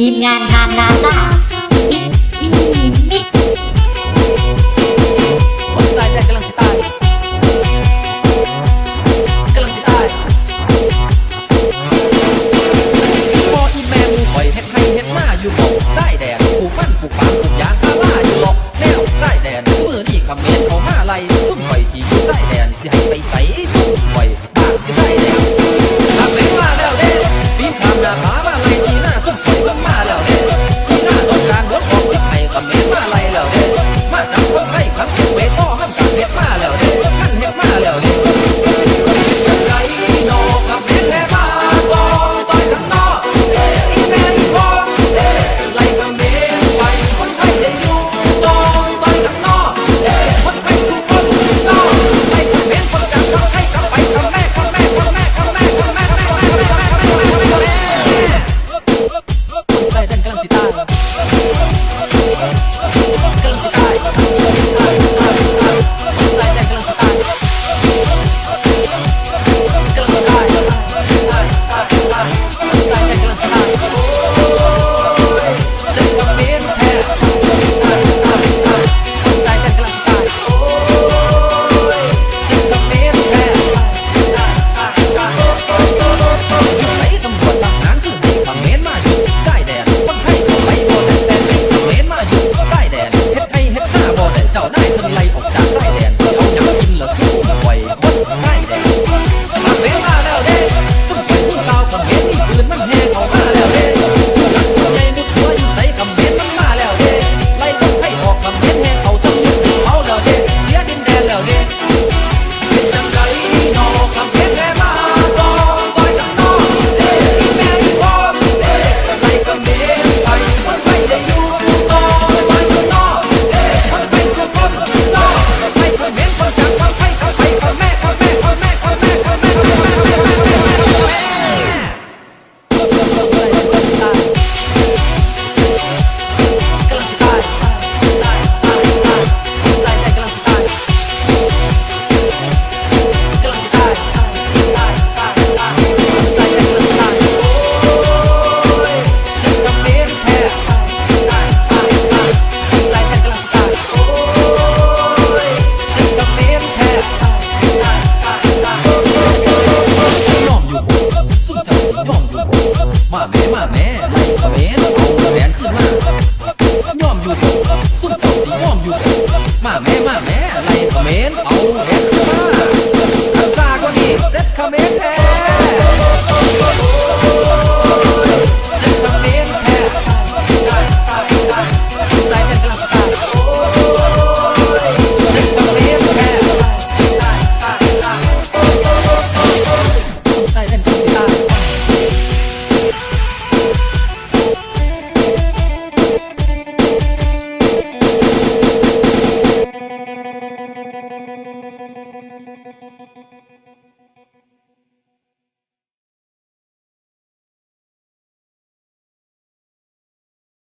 ทีมงานทางนาซาคนตายแทนกำลังจะตายกำลังจะตายบออีแมวปล่ยเฮ็ดให้ฮ็ดาอยู่บอกใต้แดนปลูกมันปลูกปางปลูกยางาล่าอยู่บอกแนวใต้แดนมือนี่คำเมนเขามาไล่ซุ่มปอยที่ใต้แดนสให้ไปใส่ซุ่มปล่บ้านอยู่ใต้ I love light. มาแม่มาแม่มาแม่มาโผละแหนขึ้นมายอมอยู่สุดเจ้าสิยอมอยู่มาแม่มาแม่ไล่คอมเมนเอาแหน